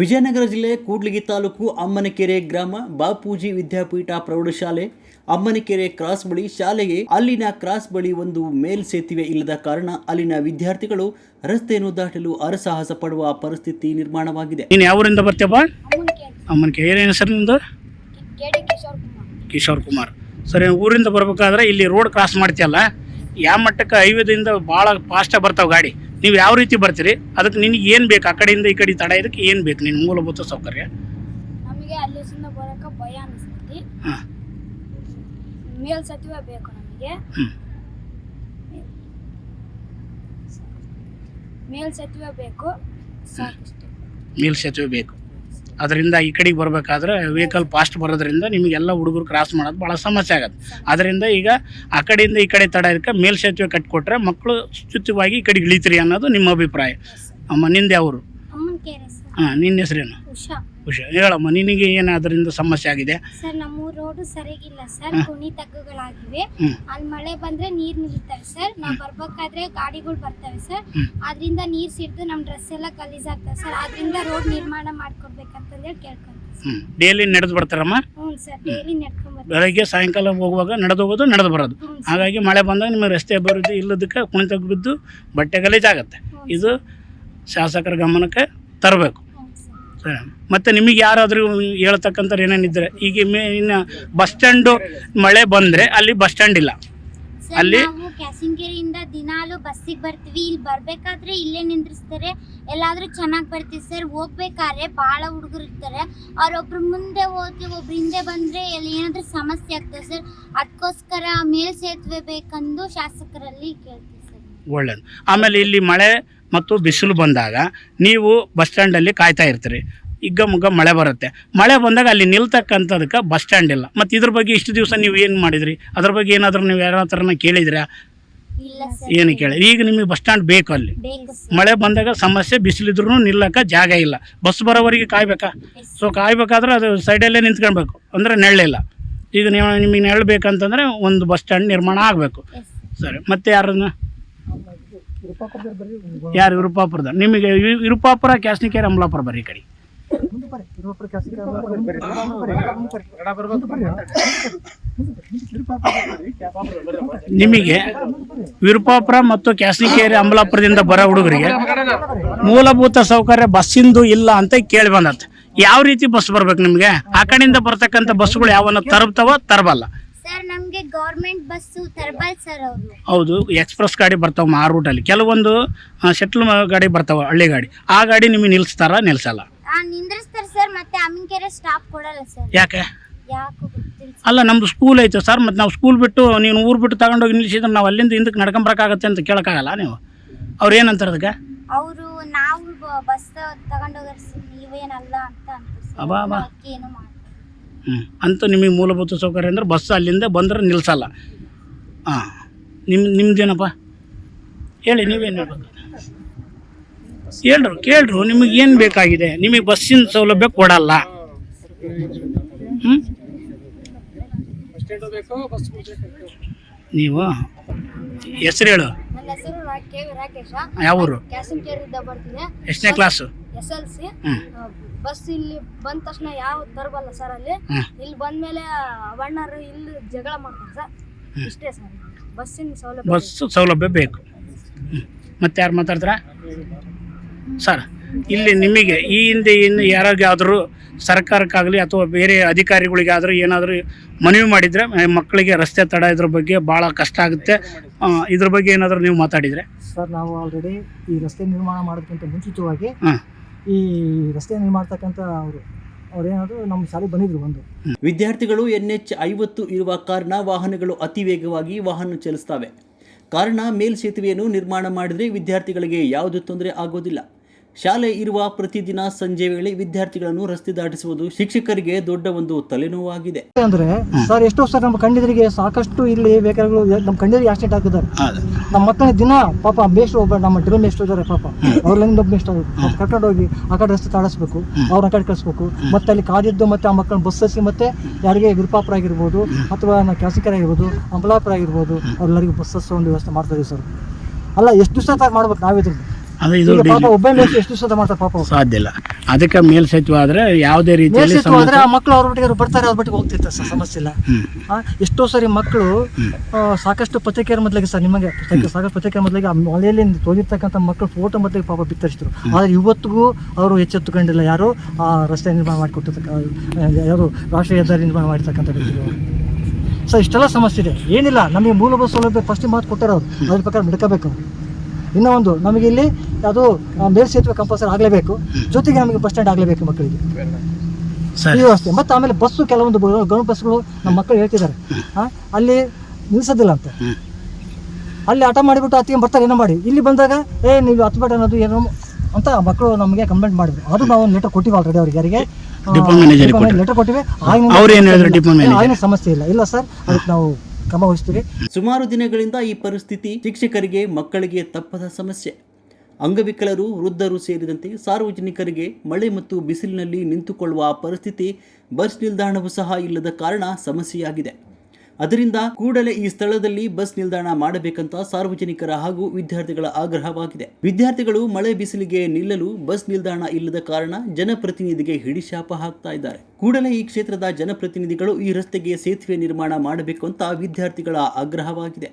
ವಿಜಯನಗರ ಜಿಲ್ಲೆ ಕೂಡ್ಲಿಗಿ ತಾಲೂಕು ಅಮ್ಮನಕೆರೆ ಗ್ರಾಮ ಬಾಪೂಜಿ ವಿದ್ಯಾಪೀಠ ಪ್ರೌಢಶಾಲೆ ಅಮ್ಮನಕೆರೆ ಕ್ರಾಸ್ ಬಳಿ ಶಾಲೆಗೆ ಅಲ್ಲಿನ ಕ್ರಾಸ್ ಬಳಿ ಒಂದು ಮೇಲ್ ಸೇತುವೆ ಇಲ್ಲದ ಕಾರಣ ಅಲ್ಲಿನ ವಿದ್ಯಾರ್ಥಿಗಳು ರಸ್ತೆಯನ್ನು ದಾಟಲು ಅರಸಾಹಸ ಪಡುವ ಪರಿಸ್ಥಿತಿ ನಿರ್ಮಾಣವಾಗಿದೆ. ನೀನು ಯಾವೂರಿಂದ ಬರ್ತೀಯಪ್ಪ ಏನೇನು ಹೆಸರು ನಿಂದು ಕೆಡಿ ಕಿಶೋರ್ ಕುಮಾರ್. ಕಿಶೋರ್ ಕುಮಾರ್. ಸರಿ ಊರಿಂದ ಬರ್ಬೇಕಾದ್ರೆ ಇಲ್ಲಿ ರೋಡ್ ಕ್ರಾಸ್ ಮಾಡ್ತೀಯಲ್ಲ ಯಾವ ಮಟ್ಟಕ್ಕೆ ಹೈವೇದಿಂದ ಭಾಳ ಫಾಸ್ಟಾಗಿ ಬರ್ತಾವೆ ಗಾಡಿ? ನೀವು ಯಾವ ರೀತಿ ಬರ್ತೀರಿ? ಅದಕ್ಕೆ ನಿನಗೆ ಏನು ಬೇಕು? ಆ ಕಡೆಯಿಂದ ಈ ಕಡೆ ತಡ ಇದಕ್ಕೆ ಏನು ಬೇಕು? ನಿನ್ನ ಮೂಲಭೂತ ಸೌಕರ್ಯ? ನಮಗೆ ಅಲ್ಲಿಸಿಂದ ಬರೋಕೆ ಭಯ ಅನಿಸ್ತೈತಿ. ಹಾಂ. ಮೇಲ್ ಬೇಕು ನಮಗೆ. ಹ್ಞೂ ಮೇಲ್ ಸತ್ವ ಬೇಕು. ಮೇಲ್ ಸೇತುವೆ ಬೇಕು. ಅದರಿಂದ ಈ ಕಡೆಗೆ ಬರಬೇಕಾದ್ರೆ ವೆಹಿಕಲ್ ಫಾಸ್ಟ್ ಬರೋದ್ರಿಂದ ನಿಮಗೆಲ್ಲ ಹುಡುಗರು ಕ್ರಾಸ್ ಮಾಡೋದು ಭಾಳ ಸಮಸ್ಯೆ ಆಗುತ್ತೆ. ಅದರಿಂದ ಈಗ ಆ ಕಡೆಯಿಂದ ಈ ಕಡೆ ತಡ ಇದಕ್ಕೆ ಮೇಲ್ ಸೇತುವೆ ಕಟ್ಟಿಕೊಟ್ರೆ ಮಕ್ಕಳು ಸುಚಿತವಾಗಿ ಈ ಕಡೆಗೆ ಇಳಿತೀರಿ ಅನ್ನೋದು ನಿಮ್ಮ ಅಭಿಪ್ರಾಯ. ಅಮ್ಮ ನಿಂದೆ ಅವರು? ಹಾಂ ನಿನ್ನ ಹೆಸರೇನು? ಉಷಾ. ಖುಷಿ ಹೇಳಮ್ಮ ನಿನಗೆ ಏನು ಅದರಿಂದ ಸಮಸ್ಯೆ ಆಗಿದೆ? ಸರ್ ನಮ್ಮ ರೋಡ್ ಸರಿಗಿಲ್ಲ ಸರ್. ಕುಣಿ ತಗ್ಗುಗಳಾಗಿವೆ. ಅಲ್ಲಿ ಮಳೆ ಬಂದ್ರೆ ನೀರ್ ನಿಲ್ತವೆ ಸರ್. ನಾವ್ ಬರ್ಬೇಕಾದ್ರೆ ಗಾಡಿಗಳು ಬರ್ತವೆ ಸರ್. ಹ್ಮ್. ಆದ್ರಿಂದ ನೀರ್ ಸಿಡ್ದು ನಮ್ ಡ್ರೆಸ್ ಎಲ್ಲ ಗಲೀಜಾಗ್ತವೆ ಸರ್. ಅದರಿಂದ ರೋಡ್ ನಿರ್ಮಾಣ ಮಾಡ್ಕೊಡ್ಬೇಕಂತಂದೇಳಿ ಕೇಳ್ಕೊಂತೀವಿ ಹ್ಞೂ ಡೈಲಿ ನಡೆದು ಬರ್ತಾರಮ್ಮ? ಹ್ಞೂ ಸರ್ ಡೈಲಿ ನಡ್ಕೊಂಡ್ ಬರ್ತೀವಿ. ಬೆಳಗ್ಗೆ ಸಾಯಂಕಾಲ ಹೋಗುವಾಗ ನಡೆದು ಹೋಗೋದು ನಡೆದು ಬರೋದು. ಹ್ಞೂ ಸರ್. ಹಾಗಾಗಿ ಮಳೆ ಬಂದಾಗ ನಿಮಗೆ ರಸ್ತೆ ಬರೋದು ಇಲ್ಲದಕ್ಕೆ ಕುಣಿತ ಬಿದ್ದು ಬಟ್ಟೆ ಗಲೀಜಾಗತ್ತೆ. ಇದು ಶಾಸಕರ ಗಮನಕ್ಕೆ ತರಬೇಕು. ಮತ್ತು ನಿಮಗೆ ಯಾರಾದರೂ ಹೇಳ್ತಕ್ಕಂಥವ್ರು ಏನೇನಿದ್ರೆ ಈಗ ಮೇ ಇನ್ನು ಬಸ್ ಸ್ಟ್ಯಾಂಡು ಮಳೆ ಬಂದರೆ ಅಲ್ಲಿ ಬಸ್ ಸ್ಟ್ಯಾಂಡ್ ಇಲ್ಲ. ಅಲ್ಲಿ- ನಾವು ಕ್ಯಾಸಿಂಗೇರಿಯಿಂದ ದಿನಾಲು ಬಸ್ಸಿಗೆ ಬರ್ತೀವಿ. ಇಲ್ಲಿ ಬರ್ಬೇಕಾದ್ರೆ ಇಲ್ಲೇ ನಿಂದ್ರಿಸ್ತಾರೆ. ಎಲ್ಲಾದ್ರೂ ಚೆನ್ನಾಗಿ ಬರ್ತೀವಿ ಸರ್. ಹೋಗ್ಬೇಕಾದ್ರೆ ಭಾಳ ಹುಡುಗರು ಇರ್ತಾರೆ. ಅವ್ರೊಬ್ರು ಮುಂದೆ ಹೋಗಿ ಒಬ್ರು ಹಿಂದೆ ಬಂದ್ರೆ ಅಲ್ಲಿ ಏನಾದ್ರೂ ಸಮಸ್ಯೆ ಆಗ್ತದೆ ಸರ್. ಅದಕ್ಕೋಸ್ಕರ ಮೇಲ್ ಸೇತುವೆ ಬೇಕಂದು ಶಾಸಕರಲ್ಲಿ ಕೇಳ್ತೀವಿ ಸರ್. ಒಳ್ಳೇದು. ಆಮೇಲೆ ಇಲ್ಲಿ ಮಳೆ ಮತ್ತು ಬಿಸಿಲು ಬಂದಾಗ ನೀವು ಬಸ್ ಸ್ಟ್ಯಾಂಡಲ್ಲಿ ಕಾಯ್ತಾ ಇರ್ತೀರಿ. ಇಗ್ಗ ಮುಗ್ಗ ಮಳೆ ಬರುತ್ತೆ. ಮಳೆ ಬಂದಾಗ ಅಲ್ಲಿ ನಿಲ್ತಕ್ಕಂಥದಕ್ಕೆ ಬಸ್ ಸ್ಟ್ಯಾಂಡ್ ಇಲ್ಲ. ಮತ್ತು ಇದ್ರ ಬಗ್ಗೆ ಇಷ್ಟು ದಿವಸ ನೀವು ಏನು ಮಾಡಿದ್ರಿ? ಅದ್ರ ಬಗ್ಗೆ ಏನಾದರೂ ನೀವು ಯಾರ ಥರನ ಕೇಳಿದ್ರಾ? ಏನು ಕೇಳಿ. ಈಗ ನಿಮಗೆ ಬಸ್ ಸ್ಟ್ಯಾಂಡ್ ಬೇಕು ಅಲ್ಲಿ. ಮಳೆ ಬಂದಾಗ ಸಮಸ್ಯೆ ಬಿಸಿಲಿದ್ರು ನಿಲ್ಲಕ್ಕೆ ಜಾಗ ಇಲ್ಲ. ಬಸ್ ಬರೋವರೆಗೆ ಕಾಯ್ಬೇಕಾ? ಸೊ ಕಾಯ್ಬೇಕಾದ್ರೆ ಅದು ಸೈಡಲ್ಲೇ ನಿಂತ್ಕೊಳ್ಬೇಕು. ಅಂದರೆ ನೆಳ್ಳಿಲ್ಲ ಈಗ ನೀವು ನಿಮಗೆ ನೆಳ್ಬೇಕಂತಂದರೆ ಒಂದು ಬಸ್ ಸ್ಟ್ಯಾಂಡ್ ನಿರ್ಮಾಣ ಆಗಬೇಕು. ಸರಿ. ಮತ್ತೆ ಯಾರನ್ನ? ಯಾರು ವಿರುಪಾಪುರದ ನಿಮಗೆ ವಿರುಪಾಪುರ ಕ್ಯಾಸ್ನಿಕೇರಿ ಅಮಲಾಪುರ ಬರ್ರಿ ಈ ಕಡೆ. ನಿಮಗೆ ವಿರುಪಾಪುರ ಮತ್ತು ಕ್ಯಾಸ್ನಿಕೇರಿ ಅಮಲಾಪುರದಿಂದ ಬರೋ ಹುಡುಗರಿಗೆ ಮೂಲಭೂತ ಸೌಕರ್ಯ ಬಸ್ಸಿಂದು ಇಲ್ಲ ಅಂತ ಕೇಳಿ ಬಂದತ್ತೆ ಯಾವ ರೀತಿ ಬಸ್ ಬರ್ಬೇಕು ನಿಮಗೆ? ಆ ಕಡೆಯಿಂದ ಬರ್ತಕ್ಕಂಥ ಬಸ್ಗಳು ಯಾವನ್ನ ತರ್ತಾವ ತರಬಲ್ಲ. ಗೌರ್ಮೆಂಟ್ ಬಸ್ಸು ತರ್ಬಲ್ ಸರ್ ಅವರು. ಹೌದು ಎಕ್ಸ್ಪ್ರೆಸ್ ಗಾಡಿ ಬರ್ತಾವ ಆ ರೂಟಲ್ಲಿ ಕೆಲವೊಂದು ಶೆಟ್ಲ್ ಗಾಡಿ ಬರ್ತಾವ ಹಳ್ಳಿ ಗಾಡಿ. ಆ ಗಾಡಿ ನಿಮಗೆ ನಿಲ್ಲಿಸ್ತಾರ ನಿಲ್ಸಲ್ಲ? ನಿಂದ್ರಿಸ್ತಾರೆ ಸರ್ ಮತ್ತೆ ಅಮ್ಮಿಕೆರೆ ಸ್ಟಾಪ್ ಕೊಡಲ್ಲ ಸರ್. ಯಾಕೆ? ಯಾಕೋ ಗೊತ್ತಿಲ್ಲ ಅಲ್ಲ ನಮ್ದು ಸ್ಕೂಲ್ ಐತೆ ಸರ್ ಮತ್ತು ನಾವು ಸ್ಕೂಲ್ ಬಿಟ್ಟು ನೀನು ಊರು ಬಿಟ್ಟು ತಗೊಂಡೋಗಿ ನಿಲ್ಲಿಸಿದ್ರೆ ನಾವು ಅಲ್ಲಿಂದ ಹಿಂದಕ್ಕೆ ನಡ್ಕೊಂಬರಕ್ಕಾಗತ್ತೆ ಅಂತ ಕೇಳೋಕ್ಕಾಗಲ್ಲ ನೀವು? ಅವ್ರು ಏನಂತಾರೆ ಅದಕ್ಕೆ? ಅವರು ನಾವು ಬಸ್ ತಗೊಂಡೋಗ್ರಿ ನೀವೇನಲ್ಲ ಅಂತ ಏನಲ್ಲ ಸರ್. ಅಬ್ಬಾ, ಅಬ್ಬಾ. ಏನು ಹ್ಞೂ ಅಂತೂ ನಿಮಗೆ ಮೂಲಭೂತ ಸೌಕರ್ಯ ಅಂದ್ರೆ ಬಸ್ ಅಲ್ಲಿಂದ ಬಂದ್ರೆ ನಿಲ್ಸಲ್ಲ. ಹಾಂ ನಿಮ್ಮ ನಿಮ್ಮದೇನಪ್ಪ ಹೇಳಿ ನೀವೇನು ಹೇಳ್ಬೇಕು? ಹೇಳ್ರು ಕೇಳ್ರು ನಿಮಗೆ ಏನು ಬೇಕಾಗಿದೆ? ನಿಮಗೆ ಬಸ್ಸಿನ ಸೌಲಭ್ಯ ಕೊಡಲ್ಲ. ಹ್ಞೂ ನೀವು ಹೆಸರು ಹೇಳು. ಯಾವ ಊರು ಎಷ್ಟನೇ ಕ್ಲಾಸು ಎಸ್ ಎಲ್ ಸಿ. ಹ್ಞೂ ಬಸ್ ಇಲ್ಲಿ ಬಂದ ತಕ್ಷಣ ಯಾವ ತರಬಲ್ಲ ಸರ್ ಅಲ್ಲಿ? ಇಲ್ಲಿ ಬಂದ್ಮೇಲೆ ಅವಣ್ಣರು ಇಲ್ಲಿ ಜಗಳ ಮಾಡ್ತಾರೆ ಸರ್. ಇಷ್ಟೇ ಸರ್. ಬಸ್ಸಿನ ಸೌಲಭ್ಯ ಬಸ್ ಸೌಲಭ್ಯ ಬೇಕು. ಮತ್ತೆ ಯಾರು ಮಾತಾಡ್ತಾರ? ಸರ್ ಇಲ್ಲಿ ನಿಮಗೆ ಈ ಹಿಂದೆ ಇನ್ನು ಯಾರಿಗಾದರೂ ಸರ್ಕಾರಕ್ಕಾಗಲಿ ಅಥವಾ ಬೇರೆ ಅಧಿಕಾರಿಗಳಿಗಾದರೂ ಏನಾದರೂ ಮನವಿ ಮಾಡಿದರೆ ಮಕ್ಕಳಿಗೆ ರಸ್ತೆ ತಡ ಇದ್ರ ಬಗ್ಗೆ ಭಾಳ ಕಷ್ಟ ಆಗುತ್ತೆ. ಇದ್ರ ಬಗ್ಗೆ ಏನಾದರೂ ನೀವು ಮಾತಾಡಿದರೆ. ಸರ್ ನಾವು ಆಲ್ರೆಡಿ ಈ ರಸ್ತೆ ನಿರ್ಮಾಣ ಮಾಡೋದಕ್ಕಿಂತ ಮುಂಚಿತವಾಗಿ ಈ ರಸ್ತೆ ಮಾಡ್ತಕ್ಕಂಥ ಅವರು. ಅವ್ರೇನಾದ್ರು ನಮ್ಮ ಶಾಲೆಗೆ ಬಂದಿದ್ರು ಒಂದು ವಿದ್ಯಾರ್ಥಿಗಳು ಎನ್ ಎಚ್ ಐವತ್ತು ಇರುವ ಕಾರಣ ವಾಹನಗಳು ಅತಿ ವೇಗವಾಗಿ ವಾಹನ ಚಲಿಸ್ತವೆ. ಕಾರಣ ಮೇಲ್ಸೇತುವೆಯನ್ನು ನಿರ್ಮಾಣ ಮಾಡಿದರೆ ವಿದ್ಯಾರ್ಥಿಗಳಿಗೆ ಯಾವುದೇ ತೊಂದರೆ ಆಗೋದಿಲ್ಲ. ಶಾಲೆ ಇರುವ ಪ್ರತಿದಿನ ಸಂಜೆ ವೇಳೆ ವಿದ್ಯಾರ್ಥಿಗಳನ್ನು ರಸ್ತೆ ದಾಟಿಸುವುದು ಶಿಕ್ಷಕರಿಗೆ ದೊಡ್ಡ ಒಂದು ತಲೆನೋವಾಗಿದೆ. ಅಂದ್ರೆ ಸರ್ ಎಷ್ಟೋ ಸರ್ ನಮ್ಮ ಕಣ್ಣಿದ್ರಿಗೆ ಸಾಕಷ್ಟು ಇಲ್ಲಿ ವೆಹಿಕಲ್ಗಳು ನಮ್ಮ ಕಣ್ಣಿಗೆ ಆಕ್ಸಿಡೆಂಟ್ ಆಗಿದ್ದಾರೆ ನಮ್ಮ ಮತ್ತೆ ದಿನ ಪಾಪ ಮೇಷ್ಟ್ರು ಒಬ್ಬ ನಮ್ಮ ಡ್ರಿಲ್ ಮೇಷ್ಟ್ರು ಇದ್ದಾರೆ ಪಾಪ. ಅವ್ರಲ್ಲಿಂದ ಒಬ್ಬ ಮೇಷ್ಟ್ರು ಕರ್ಕೊಂಡು ಹೋಗಿ ಆ ಕಡೆ ರಸ್ತೆ ತಾಡಿಸ್ಬೇಕು ಅವ್ರನ್ನ ಆ ಕಡೆ ಕಳಿಸ್ಬೇಕು. ಮತ್ತೆ ಅಲ್ಲಿ ಕಾದಿದ್ದು ಮತ್ತೆ ಆ ಮಕ್ಕಳನ್ನ ಬಸ್ ಹಸಿ ಮತ್ತೆ ಯಾರಿಗೆ ವಿರ್ಪಾಪರಾಗಿರ್ಬೋದು ಅಥವಾ ನಾವು ಕೆಲಸಕರಾಗಿರ್ಬೋದು ಅಂಬಲಾಪರಾಗಿರ್ಬೋದು ಅಂಬಲಾಪುರ ಆಗಿರ್ಬೋದು ಅವ್ರೆಲ್ಲರಿಗೂ ಬಸ್ ಹಚ್ಚೋ ಒಂದು ವ್ಯವಸ್ಥೆ ಮಾಡ್ತಾ ಇದೀವಿ ಸರ್. ಅಲ್ಲ ಎಷ್ಟು ದಿವಸ ಮಾಡ್ಬೇಕು ನಾವಿದ್ರಲ್ಲಿ. ಅದು ಇದು ಈಗ ಪಾಪ ಡೈಲಿ ಒಬ್ಬ ಮೇಷ್ಟ್ರು ಎಷ್ಟು ಸತ ಮಾಡ್ತಾರೆ ಪಾಪ ಅವ್ರು. ಸಾಧ್ಯ ಇಲ್ಲ. ಅದಕ್ಕೆ ಮೇಲ್ಸೇತುವೆ ಆದ್ರೆ ಯಾವುದೇ ರೀತಿಯಲ್ಲಿ ಆದ್ರೆ ಆ ಮಕ್ಕಳು ಅವ್ರ ಬರ್ತಾರೆ ಅವ್ರ ಬಟ್ಟಿಗೆ ಹೋಗ್ತಿರ್ತಾರೆ ಸರ್ ಸಮಸ್ಯೆ ಇಲ್ಲ. ಆ, ಎಷ್ಟೋ ಸರಿ ಮಕ್ಕಳು ಆ, ಸಾಕಷ್ಟು ಪತ್ರಿಕೆಯ ಮೊದಲಿಗೆ ಸರ್ ನಿಮಗೆ ಸಾಕ- ಸಾಕಷ್ಟು ಪತ್ರಿಕೆಯ ಮೊದಲಿಗೆ ಆ ಮಳೆಯಲ್ಲಿ ತೊಳಿರ್ತಕ್ಕಂಥ ಮಕ್ಕಳು ಫೋಟೋ ಮೊದಲಿಗೆ ಪಾಪ ಬಿತ್ತರಿಸಿದ್ರು. ಆದರೆ ಇವತ್ತಿಗೂ ಅವರು ಎಚ್ಚೆತ್ತುಕೊಂಡಿಲ್ಲ. ಯಾರು? ಆ ರಸ್ತೆ ನಿರ್ಮಾಣ ಮಾಡಿಕೊಟ್ಟಿರ್ತಕ್ಕ ಯಾರು? ರಾಷ್ಟ್ರೀಯ ಹೆದ್ದಾರಿ ನಿರ್ಮಾಣ ಮಾಡಿರ್ತಕ್ಕಂಥ ವ್ಯಕ್ತಿಗಳು ಸರ್ ಇಷ್ಟೆಲ್ಲ ಸಮಸ್ಯೆ ಇದೆ. ಏನಿಲ್ಲ ನಮಗೆ ಮೂಲಭೂತ ಸೌಲಭ್ಯ ಫಸ್ಟ್ ಮಾತು ಕೊಟ್ಟಾರ ಅವ್ರು. ಅದ್ರ ಪ್ರಕಾರ ನಡ್ಕೋಬೇಕು ಇನ್ನೂ ಒಂದು. ನಮಗೆ ಇಲ್ಲಿ ಅದು ಮೇಲ್ ಮೇಲ್ಸೇತುವೆ ಕಂಪಲ್ಸರಿ ಆಗಲೇಬೇಕು. ಜೊತೆಗೆ ನಮಗೆ ಬಸ್ ಸ್ಟ್ಯಾಂಡ್ ಆಗಲೇಬೇಕು ಮಕ್ಕಳಿಗೆ. ಈ ವ್ಯವಸ್ಥೆ. ಮತ್ತು ಆಮೇಲೆ ಬಸ್ಸು ಕೆಲವೊಂದು ಗೌರ್ಮೆಂಟ್ ಬಸ್ಗಳು ನಮ್ಮ ಮಕ್ಕಳು ಹೇಳ್ತಿದ್ದಾರೆ. ಅಲ್ಲಿ ನಿಲ್ಸೋದಿಲ್ಲ ಅಂತ. ಅಲ್ಲಿ ಆಟ ಮಾಡಿಬಿಟ್ಟು ಅತ್ತಿಗೆ ಬರ್ತಾರೆ ಏನೋ ಮಾಡಿ. ಇಲ್ಲಿ ಬಂದಾಗ ಏ ನೀವು ಹತ್ಬೇಡ ಅನ್ನೋದು ಏನೋ ಅಂತ ಮಕ್ಕಳು ನಮಗೆ ಕಂಪ್ಲೇಂಟ್ ಮಾಡಿದ್ರು. ಅದು ನಾವು ಲೆಟರ್ ಕೊಟ್ಟಿವಿ ಆಲ್ರೆಡಿ ಅವ್ರಿಗೆ. ಯಾರಿಗೆ. ಲೆಟರ್ ಕೊಟ್ಟಿವಿ. ಆಗಿನ ಸಮಸ್ಯೆ ಇಲ್ಲ. ಇಲ್ಲ ಸರ್. ಅದಕ್ಕೆ ನಾವು ಕ್ರಮ ವಹಿಸ್ತೀವಿ ಸುಮಾರು ದಿನಗಳಿಂದ ಈ ಪರಿಸ್ಥಿತಿ ಶಿಕ್ಷಕರಿಗೆ, ಮಕ್ಕಳಿಗೆ ತಪ್ಪದ ಸಮಸ್ಯೆ. ಅಂಗವಿಕಲರು, ವೃದ್ಧರು ಸೇರಿದಂತೆ ಸಾರ್ವಜನಿಕರಿಗೆ ಮಳೆ ಮತ್ತು ಬಿಸಿಲಿನಲ್ಲಿ ನಿಂತುಕೊಳ್ಳುವ ಪರಿಸ್ಥಿತಿ ಬಸ್ ನಿಲ್ದಾಣವೂ ಸಹ ಇಲ್ಲದ ಕಾರಣ ಸಮಸ್ಯೆಯಾಗಿದೆ. ಅದರಿಂದ ಕೂಡಲೇ ಈ ಸ್ಥಳದಲ್ಲಿ ಬಸ್ ನಿಲ್ದಾಣ ಮಾಡಬೇಕಂತ ಸಾರ್ವಜನಿಕರ ಹಾಗೂ ವಿದ್ಯಾರ್ಥಿಗಳ ಆಗ್ರಹವಾಗಿದೆ. ವಿದ್ಯಾರ್ಥಿಗಳು ಮಳೆ ಬಿಸಿಲಿಗೆ ನಿಲ್ಲಲು ಬಸ್ ನಿಲ್ದಾಣ ಇಲ್ಲದ ಕಾರಣ ಜನಪ್ರತಿನಿಧಿಗೆ ಹಿಡಿಶಾಪ ಹಾಕ್ತಾ ಇದ್ದಾರೆ. ಕೂಡಲೇ ಈ ಕ್ಷೇತ್ರದ ಜನಪ್ರತಿನಿಧಿಗಳು ಈ ರಸ್ತೆಗೆ ಸೇತುವೆ ನಿರ್ಮಾಣ ಮಾಡಬೇಕು ಅಂತ ವಿದ್ಯಾರ್ಥಿಗಳ ಆಗ್ರಹವಾಗಿದೆ.